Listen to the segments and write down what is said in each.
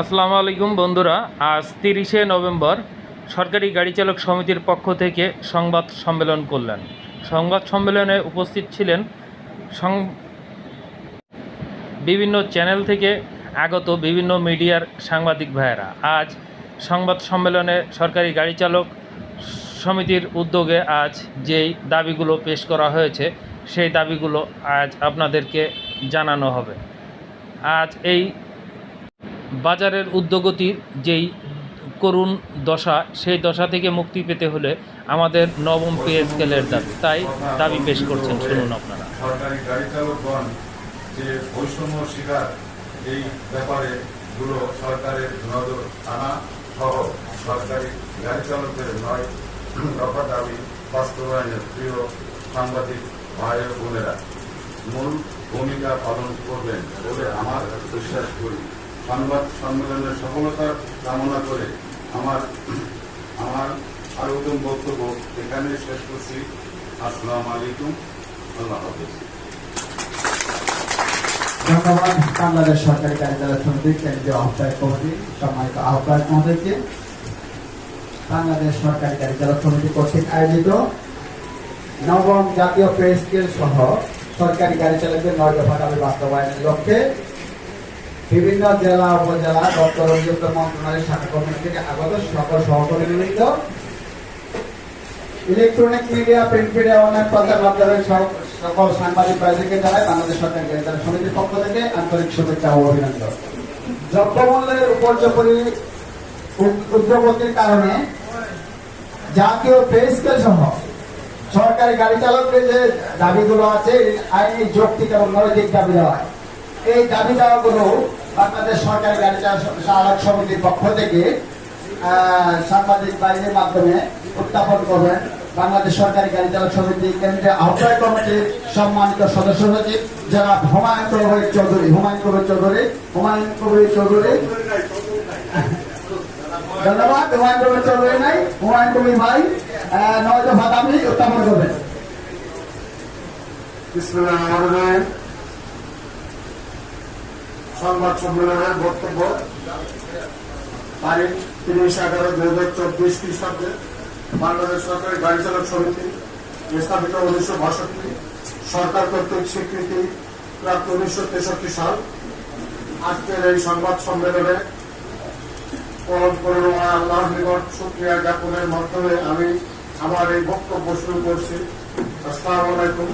আসসালামু আলাইকুম বন্ধুরা, আজ তিরিশে নভেম্বর সরকারি গাড়ি চালক সমিতির পক্ষ থেকে সংবাদ সম্মেলন করলেন। সংবাদ সম্মেলনে উপস্থিত ছিলেন বিভিন্ন চ্যানেল থেকে আগত বিভিন্ন মিডিয়ার সাংবাদিক ভাইয়েরা। আজ সংবাদ সম্মেলনে সরকারি গাড়ি চালক সমিতির উদ্যোগে আজ যেই দাবিগুলো পেশ করা হয়েছে, সেই দাবিগুলো আজ আপনাদেরকে জানানো হবে। আজ এই বাজারের উদ্যোগতির যেই করুণ দশা, সেই দশা থেকে মুক্তি পেতে হলে আমাদের নবম পে স্কেলের দাবি। তাই দাবি পেশ করছেন, শুনুন আপনারা। সরকারি গাড়ি চালকগণ যে বৈষম্য শিকার, এই ব্যাপারে গুলো সরকারের নজর আনা সহ সরকারি গাড়ি চালকদের নয় দফা দাবি বাস্তবায়নের প্রিয় সাংবাদিক ভাই বোনেরা। মূল ভূমিকা পালন করবেন বলে আমার বিশ্বাস করি। সংবাদ সম্মেলনের সফলতা কামনা করে আমার আমার আরও উত্তম বক্তব্য এখানে শেষ করছি। আসসালামু আলাইকুম। আল্লাহ হাফিজ। ধন্যবাদ। বাংলাদেশ সরকারি কার্যালয় সমিতি কেন্দ্রীয় আহ্বায়ক কমিটি সম্মানিত আহ্বায়ক মহোদয়কে। বাংলাদেশ সরকারি কার্যালয় সমিতি কর্তৃক আয়োজিত নবম জাতীয় স্কেল সহ সরকারি গাড়ি নয় দফা দাবি বাস্তবায়নের লক্ষ্যে বিভিন্ন জেলা, উপজেলা দপ্তর অভিযুক্ত মন্ত্রণালয়ের শাখা কমিটি থেকে আগত সকল সহকর্মীবৃন্দ electronic media print media online প্রচার মাধ্যমের সকল সাংবাদিক ভাইদেরকে জানাই বাংলাদেশ সরকার গ্রেপ্তার সমিতির পক্ষ থেকে আন্তরিক শুভেচ্ছা ও অভিনন্দন। দ্রব্যমূল্যের উপর্যপরি উদ্যোগতির কারণে জাতীয় পে স্কেল সহ সরকারি গাড়ি চালকদের যে দাবিগুলো আছে আইনি, যৌক্তিক এবং নৈতিক দাবি দেওয়া এই দাবি দেওয়াগুলো বাংলাদেশ সরকারি গাড়ি চালক সমিতির পক্ষ থেকে সাংবাদিক বাহিনীর মাধ্যমে উত্থাপন করবেন বাংলাদেশ সরকারি গাড়ি চালক সমিতি কেন্দ্রীয় আহ্বায়ক কমিটির সম্মানিত সদস্য সচিব যারা হুমায়ুন কবির চৌধুরী। হুমায়ুন কবির চৌধুরী হুমায়ুন কবির চৌধুরী। ধন্যবাদ হুমায়ুন কবির চৌধুরী নাই হুমায়ুন কবির ভাই আহ, নয় দফা দাবি উত্থাপন করবেন। বিসমিল্লাহির রহমানির রহিম। সংবাদ সম্মেলনের বক্তব্য। তারিখ তিরিশ এগারো দুই হাজার চব্বিশ খ্রিস্টাব্দে বাংলাদেশ সরকারের গাড়ি চালক সমিতি স্থাপিত উনিশশো বাষট্টি। সরকার কর্তৃক স্বীকৃতি প্রাপ্ত উনিশশো তেষট্টি সাল। আজকের এই সংবাদ সম্মেলনে পরম করুণা আল্লাহ নিকট শুক্রিয়া জ্ঞাপনের মাধ্যমে আমি আমার এই বক্তব্য শুরু করছি। আসসালামু আলাইকুম।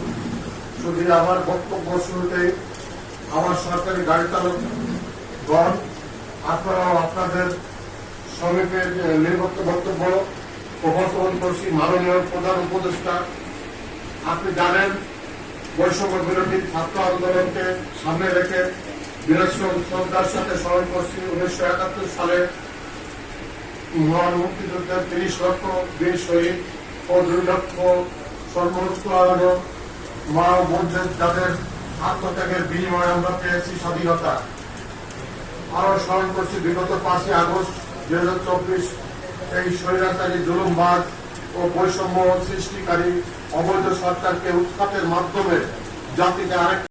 শুধু আমার বক্তব্য শুরুতেই আমার সরকারি গাড়ি চালক গণ আপনারাও আপনাদের শ্রমিকের নির্গত বক্তব্য উপস্থাপন করছি মাননীয় প্রধান উপদেষ্টা, আপনি জানেন বৈষম্য বিরোধী ছাত্র আন্দোলনকে সামনে রেখে বীরশ্রম শ্রদ্ধার সাথে স্মরণ করছি, উনিশশো একাত্তর সালে মহান মুক্তিযুদ্ধের তিরিশ লক্ষ বীর শহীদ ও দুই লক্ষ সর্বোচ্চ মা ও বোনদের যাদের আত্মত্যাগের বিনিময়ে আমরা পেয়েছি স্বাধীনতা। আরও স্মরণ করছি, বিগত পাঁচই আগস্ট দুই হাজার চব্বিশ এই স্বৈরাচারী জুলুমবাদ ও বৈষম্য সৃষ্টিকারী অবৈধ সরকারকে উৎখাতের মাধ্যমে জাতিকে আরেক